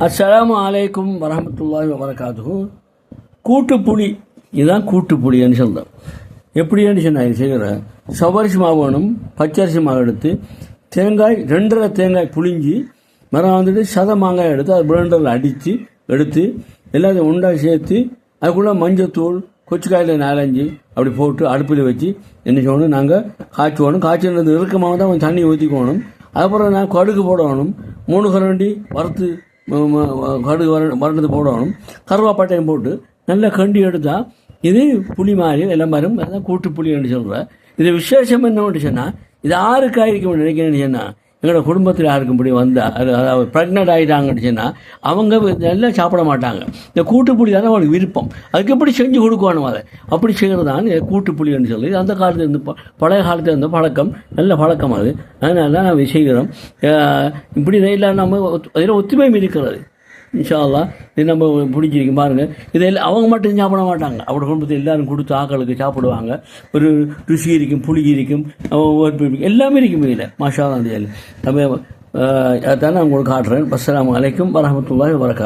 அஸ்ஸலாமு அலைக்கும் வரஹமத்துல்லாஹி வபரகாத்துஹு. கூட்டு புளி இதுதான் கூட்டுப்புளின்னு சொல்கிறேன் சொல்கிறோம் எப்படின்னு சொன்னா செய்கிறேன் சவரிசி மாவு வேணும் பச்சரிசி மாவு எடுத்து தேங்காய் ரெண்டரை தேங்காய் புளிஞ்சி மரம் வந்துட்டு சத மாங்காய் எடுத்து அது பிளண்டரில் அடித்து எடுத்து எல்லாத்தையும் உண்டாக சேர்த்து அதுக்குள்ளே மஞ்சத்தூள் கொச்சிக்காயில் நாலஞ்சு அப்படி போட்டு அடுப்பில் வச்சு என்ன செய்யணும் நாங்கள் காய்ச்சுவோணும் காய்ச்சினது இறுக்கமாக தான் கொஞ்சம் தண்ணி ஊற்றிக்கணும் அதுக்கப்புறம் நான் கடுகு போடணும் மூணு கரண்டி வறுத்து கடுகு வர வறண்டது போடணும் கருவாப்பட்டையும் போட்டு நல்லா கண்டி எடுத்தால் இது புளி மாதிரி எல்லாம் வரும் அதான் கூட்டு புளின்னு சொல்கிறேன் இது விசேஷம் என்ன சொன்னால் இது யாருக்கு ஆயிருக்கும் நினைக்கிறேன்னு சொன்னால் எங்களோட குடும்பத்தில் யாருக்கும் இப்படி வந்தால் அது அதாவது ப்ரெக்னென்ட் ஆகிட்டாங்கன்னு சொன்னால் அவங்க எல்லாம் சாப்பிட மாட்டாங்க. இந்த கூட்டு புளி தான் அவங்களுக்கு விருப்பம். அதுக்கு எப்படி செஞ்சு கொடுக்கணும் அதை? அப்படி செய்கிறது தான் சொல்லி அந்த காலத்தில் இருந்து ப- பழைய காலத்தில் இருந்த பழக்கம் நல்ல பழக்கம் அது. அதனால தான் நம்ம செய்கிறோம். இப்படி இதில் நம்ம அதில் ஒத்துமை இருக்கிறது. இன்ஷால்லா இது நம்ம பிடிச்சிருக்கு பாருங்கள் இதில் அவங்க மட்டும் சாப்பிட மாட்டாங்க. அவரோட குடும்பத்தில் எல்லாரும் கொடுத்து ஆக்களுக்கு சாப்பிடுவாங்க. ஒரு ருசி இருக்கும் புளி இருக்கும் எல்லாமே இருக்கும் இதில். மாஷா அந்த நம்ம அதான் நான் உங்களுக்கு காட்டுறேன். அஸ்லாம் அலைக்கும் வரஹமத்துல்லாஹி வரகா